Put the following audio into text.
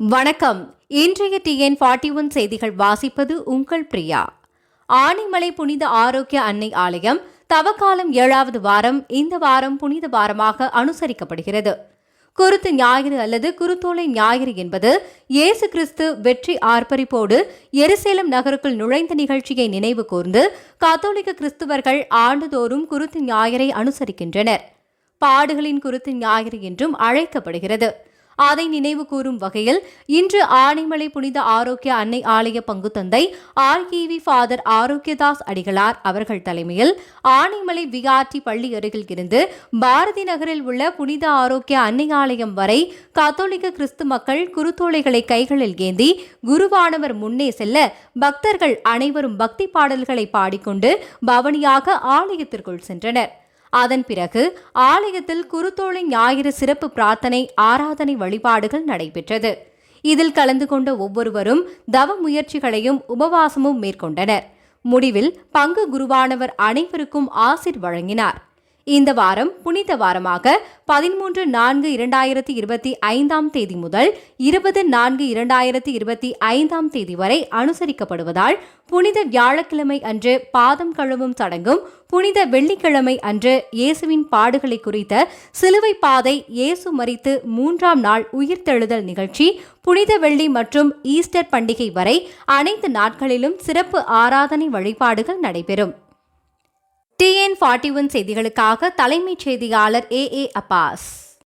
வணக்கம். இன்றைய TN forty one செய்திகள் வாசிப்பது உங்கள் பிரியா. ஆனைமலை புனித ஆரோக்கிய அன்னை ஆலயம் தவக்காலம் ஏழாவது வாரம் இந்த வாரம் புனித வாரமாக அனுசரிக்கப்படுகிறது. குருத்து ஞாயிறு அல்லது குருத்தோலை ஞாயிறு என்பது இயேசு கிறிஸ்து வெற்றி ஆர்ப்பரிப்போடு எருசேலம் நகருக்குள் நுழைந்த நிகழ்ச்சியை நினைவு கூர்ந்து கத்தோலிக்க கிறிஸ்துவர்கள் ஆண்டுதோறும் குருத்து ஞாயிறை அனுசரிக்கின்றனர். பாடுகளின் குருத்து ஞாயிறு என்றும் அழைக்கப்படுகிறது. அதை நினைவு கூறும் வகையில் இன்று ஆனைமலை புனித ஆரோக்கிய அன்னை ஆலய பங்குத்தந்தை ஆர்கிவி ஃபாதர் ஆரோக்கியதாஸ் அடிகளார் அவர்கள் தலைமையில் ஆனைமலை விஆர்டி பள்ளி அருகில் இருந்து பாரதி நகரில் உள்ள புனித ஆரோக்கிய அன்னை ஆலயம் வரை கத்தோலிக்க கிறிஸ்து மக்கள் குருத்தோலைகளை கைகளில் ஏந்தி குருவானவர் முன்னே செல்ல பக்தர்கள் அனைவரும் பக்தி பாடல்களை பாடிக்கொண்டு பவனியாக ஆலயத்திற்குள் சென்றனர். அதன் பிறகு ஆலயத்தில் குருத்தோழி ஞாயிறு சிறப்பு பிரார்த்தனை ஆராதனை வழிபாடுகள் நடைபெற்றது. இதில் கலந்து கொண்ட ஒவ்வொருவரும் தவ முயற்சிகளையும் உபவாசமும் மேற்கொண்டனர். முடிவில் பங்கு குருவானவர் அனைவருக்கும் ஆசிர் வழங்கினார். இந்த வாரம் புனித வாரமாக பதிமூன்று நான்கு இரண்டாயிரத்தி இருபத்தி ஐந்தாம் தேதி முதல் இருபது நான்கு இரண்டாயிரத்தி இருபத்தி ஐந்தாம் தேதி வரை அனுசரிக்கப்படுவதால் புனித வியாழக்கிழமை அன்று பாதம் கழுவும் சடங்கும் புனித வெள்ளிக்கிழமை அன்று இயேசுவின் பாடுகளை குறித்த சிலுவை பாதை இயேசு மறித்து மூன்றாம் நாள் உயிர்த்தெழுதல் நிகழ்ச்சி புனித வெள்ளி மற்றும் ஈஸ்டர் பண்டிகை வரை அனைத்து நாட்களிலும் சிறப்பு ஆராதனை வழிபாடுகள் நடைபெறும். டிஎன் ஃபார்ட்டி ஒன் செய்திகளுக்காக தலைமைச் செய்தியாளர் ஏ ஏ அப்பாஸ்